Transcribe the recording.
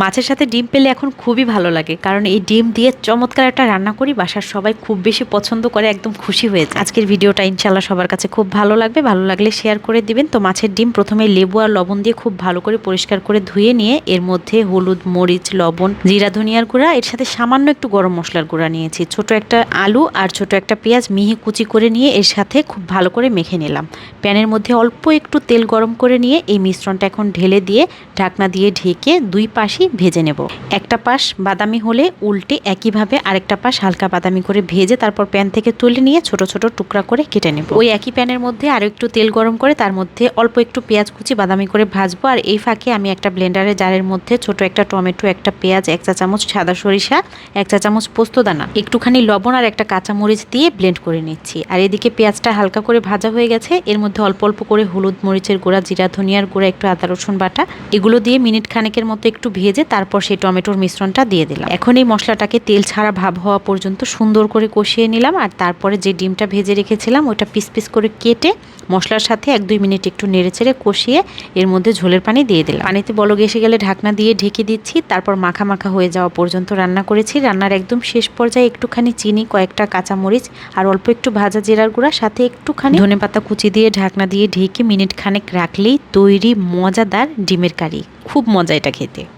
মাছের সাথে ডিম পেলে এখন খুবই ভালো লাগে, কারণ এই ডিম দিয়ে চমৎকার একটা রান্না করি, বাসার সবাই খুব বেশি পছন্দ করে, একদম খুশি হয়েছে আজকের ভিডিওটা ইনশাল্লাহ সবার কাছে খুব ভালো লাগবে, ভালো লাগলে শেয়ার করে দিবেন। তো মাছের ডিম প্রথমে লেবু আর লবণ দিয়ে খুব ভালো করে পরিষ্কার করে ধুয়ে নিয়ে, এর মধ্যে হলুদ, মরিচ, লবণ, জিরা, ধনিয়ার গুঁড়া, এর সাথে সামান্য একটু গরম মশলার গুঁড়া নিয়েছি। ছোট একটা আলু আর ছোট একটা পেঁয়াজ মিহি কুচি করে নিয়ে, এর সাথে খুব ভালো করে মেখে নিলাম। প্যানের মধ্যে অল্প একটু তেল গরম করে নিয়ে, এই মিশ্রণটা এখন ঢেলে দিয়ে, ঢাকনা দিয়ে ঢেকে দুই পাশই ভেজে নেব। একটা পাশ বাদামি হলে উল্টে একইভাবে আরেকটা পাশ হালকা বাদামি করে ভেজে তারপর প্যান থেকে তুলে নিয়ে ছোট ছোট টুকরা করে কেটে নেব। ওই একই প্যানের মধ্যে আরও একটু তেল গরম করে তার মধ্যে অল্প একটু পেঁয়াজ কুচি বাদামি করে ভাজবো। আর এই ফাঁকে আমি একটা ব্লেন্ডারের জারের মধ্যে ছোট একটা টমেটো, একটা পেঁয়াজ, এক চা চামচ সাদা সরিষা, এক চা চামচ পোস্ত দানা, একটুখানি লবণ আর একটা কাঁচা মরিচ দিয়ে ব্লেন্ড করে নিচ্ছি। আর এদিকে পেঁয়াজটা হালকা করে ভাজা হয়ে গেছে। এর মধ্যে অল্প অল্প করে হলুদ মরিচের গুঁড়া, জিরা, ধনিয়ার গুঁড়া, একটু আদা, রসুন বাটা, এগুলো দিয়ে মিনিট খানেকের মতো একটু ভেজে তারপর সেই টমেটোর মিশ্রণটা দিয়ে দিলাম। এখন এই মশলাটাকে তেল ছাড়া ভাব হওয়া পর্যন্ত সুন্দর করে কষিয়ে নিলাম আর তারপরে যে ডিমটা ভেজে রেখেছিলাম, ওটা পিস পিস করে কেটে মশলার সাথে এক দুই মিনিট একটু নেড়ে চেড়ে কষিয়ে এর মধ্যে ঝোলের পানি দিয়ে দিলাম। পানিতে বলক এসে গেলে ঢাকনা দিয়ে ঢেকে দিচ্ছি, তারপর মাখা মাখা হয়ে যাওয়া পর্যন্ত রান্না করেছি। রান্নার একদম শেষ পর্যায়ে একটুখানি চিনি, কয়েকটা কাঁচামরিচ আর অল্প একটু ভাজা জিরার গুঁড়া, সাথে একটুখানি ধনে পাতা কুচি দিয়ে ঢাকনা দিয়ে ঢেকে মিনিট খানেক রাখলেই তৈরি মজাদার ডিমের কারি। খুব মজা এটা খেতে।